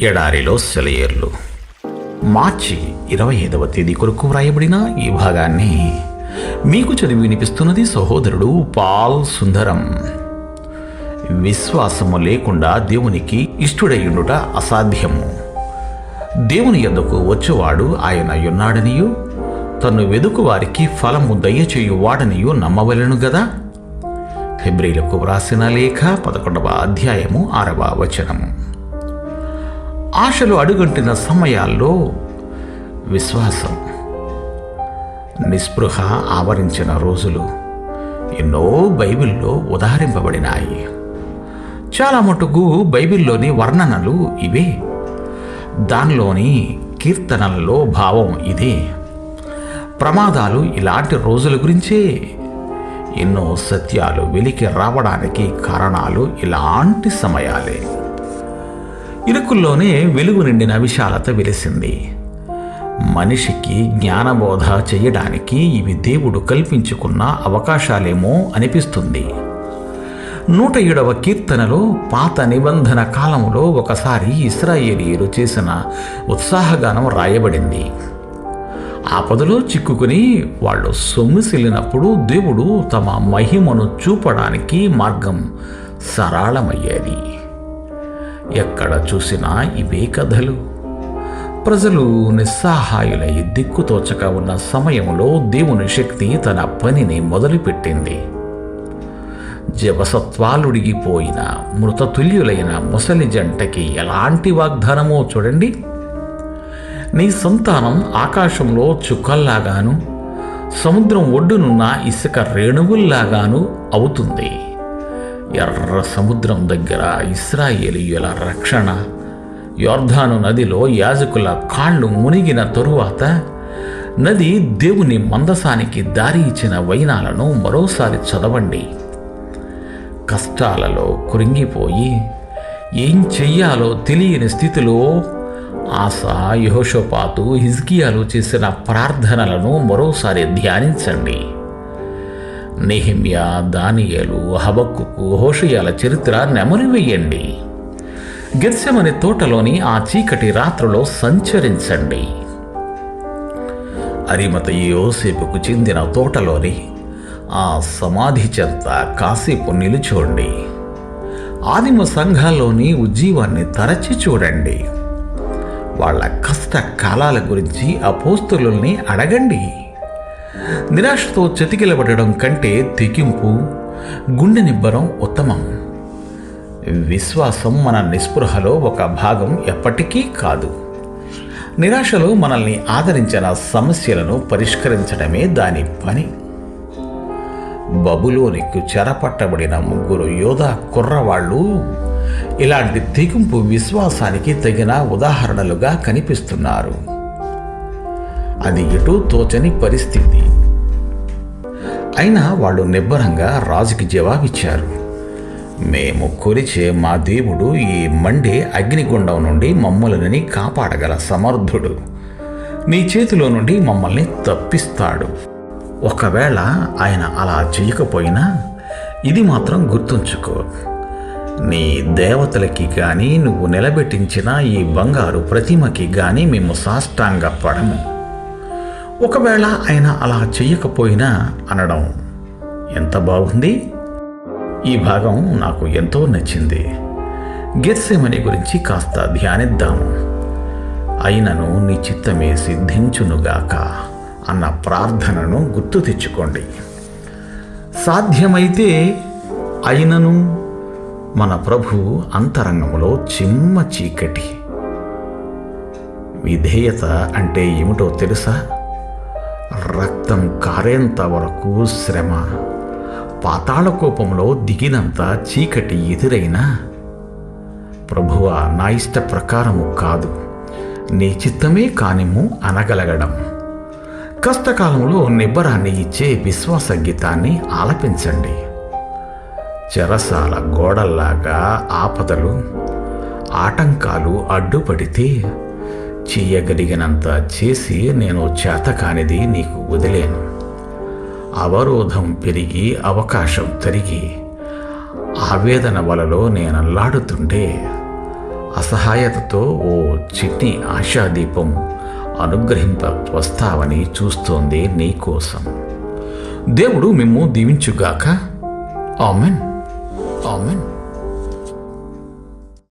ఎడారిలో సెలయేర్లు. మార్చి ఇరవై ఐదవ తేదీ కొరకు వ్రాయబడిన ఈ భాగాన్ని మీకు చదివి వినిపిస్తున్నది సహోదరుడు పాల్ సుందరం. విశ్వాసము లేకుండా దేవునికి ఇష్టుడయ్యుండుట అసాధ్యము. దేవుని యొద్దకు వచ్చువాడు ఆయన యున్నాడనియు తను వెదుకు వారికి ఫలము దయచేయు వాడనియు నమ్మవలెను గదా? ఫిబ్రిలకు వ్రాసిన లేఖ పదకొండవ అధ్యాయము ఆరవ వచనము. ఆశలు అడుగంటిన సమయాల్లో విశ్వాసం నిస్పృహ ఆవరించిన రోజులు ఎన్నో బైబిల్లో ఉదహరింపబడినాయి. చాలా మటుకు బైబిల్లోని వర్ణనలు ఇవే. దానిలోని కీర్తనలలో భావం ఇదే. ప్రమాదాలు ఇలాంటి రోజుల గురించే. ఎన్నో సత్యాలు వెలికి రావడానికి కారణాలు ఇలాంటి సమయాలే. ఇరుకుల్లోనే వెలుగు నిండిన విశాలత వెలిసింది. మనిషికి జ్ఞానబోధ చేయడానికి ఇవి దేవుడు కల్పించుకున్న అవకాశాలేమో అనిపిస్తుంది. నూట ఏడవ కీర్తనలో పాత నిబంధన కాలంలో ఒకసారి ఇస్రాయేలీయులు చేసిన ఉత్సాహగానం రాయబడింది. ఆపదలో చిక్కుకుని వాళ్ళు సొమ్మిసిల్లినప్పుడు దేవుడు తమ మహిమను చూపడానికి మార్గం సరళమయ్యేది. ఎక్కడ చూసినా ఇవే కథలు. ప్రజలు నిస్సహాయులై దిక్కుతోచక ఉన్న సమయంలో దేవుని శక్తి తన పనిని మొదలుపెట్టింది. జవసత్వాలుడిగిపోయిన మృతతుల్యులైన ముసలి జంటకి ఎలాంటి వాగ్దానమో చూడండి. నీ సంతానం ఆకాశంలో చుక్కల్లాగాను సముద్రం ఒడ్డునున్న ఇసుక రేణువుల్లాగాను అవుతుంది. ఎర్ర సముద్రం దగ్గర ఇస్రాయేలీయుల రక్షణ. యోర్ధాను నదిలో యాజకుల కాళ్ళు మునిగిన తరువాత నది దేవుని మందసానికి దారి ఇచ్చిన వైనాలను మరోసారి చదవండి. కష్టాలలో కురింగిపోయి ఏం చెయ్యాలో తెలియని స్థితిలో ఆశ యహోషోపాతు హిజ్కియాలు చేసిన ప్రార్థనలను మరోసారి ధ్యానించండి. నెహిమ్యా దానియలు హబక్కుకు హోషయాల చరిత్ర నెమరివేయండి గెత్సెమని తోటలోని ఆ చీకటి రాత్రులో సంచరించండి. అరిమత యోసేపుకు చెందిన తోటలోని ఆ సమాధి చెంత కాసేపు నిలుచోండి. ఆదిమ సంఘాల్లోని ఉజ్జీవాన్ని తరచి చూడండి. వాళ్ళ కష్ట కాలాల గురించి అపోస్తులని అడగండి. నిరాశతో చతికిలబడడం కంటే తెగింపు గుండె నిబ్బరం ఉత్తమం. విశ్వాసం మన నిస్పృహలో ఒక భాగం ఎప్పటికీ కాదు. నిరాశలో మనల్ని ఆదరించిన సమస్యలను పరిష్కరించడమే దాని పని. బబులోనికి చెరపట్టబడిన ముగ్గురు యోధా కుర్రవాళ్ళు ఇలాంటి తెగింపు విశ్వాసానికి తగిన ఉదాహరణలుగా కనిపిస్తున్నారు. అది ఎటూ తోచని పరిస్థితి. అయినా వాళ్ళు నిబ్బరంగా రాజుకి జవాబిచ్చారు. మేము కొలిచే మా దేవుడు ఈ మండే అగ్నిగుండం నుండి మమ్మల్ని కాపాడగల సమర్థుడు. నీ చేతిలో నుండి మమ్మల్ని తప్పిస్తాడు. ఒకవేళ ఆయన అలా చేయకపోయినా ఇది మాత్రం గుర్తుంచుకో. నీ దేవతలకి కానీ నువ్వు నిలబెట్టించిన ఈ బంగారు ప్రతిమకి కానీ మేము సాష్టాంగ పడము ఒకవేళ ఆయన అలా చెయ్యకపోయినా అనడం ఎంత బాగుంది? ఈ భాగం నాకు ఎంతో నచ్చింది. గెర్సెమని గురించి కాస్త ధ్యానిద్దాము అయినను నీ చిత్తమే సిద్ధించునుగాక అన్న ప్రార్థనను గుర్తు తెచ్చుకోండి. సాధ్యమైతే అయినను మన ప్రభు అంతరంగంలో చిమ్మ చీకటి. విధేయత అంటే ఏమిటో తెలుసా? రక్తం కారేంత వరకు శ్రమ. పాతాళ కోపంలో దిగినంత చీకటి ఎదురైనా ప్రభువ నా ఇష్ట ప్రకారము కాదు. నీ చిత్తమే కానిము అనగలగడం. కష్టకాలంలో నిబ్బరాన్ని ఇచ్చే విశ్వాస గీతాన్ని ఆలపించండి. చెరసాల గోడల్లాగా ఆపదలు ఆటంకాలు అడ్డుపడితే చెయ్యగలిగినంత చేసి నేను చేతకానిది నీకు వదిలేను. అవరోధం పెరిగి అవకాశం తరిగి ఆవేదన వలలో నేనల్లాడుతుంటే అసహాయతతో ఓ చిన్ని ఆశాదీపం అనుగ్రహింప వస్తావని చూస్తోంది నీకోసం దేవుడు మిమ్ము దీవించుగాక. ఆమెన్. ఆమెన్.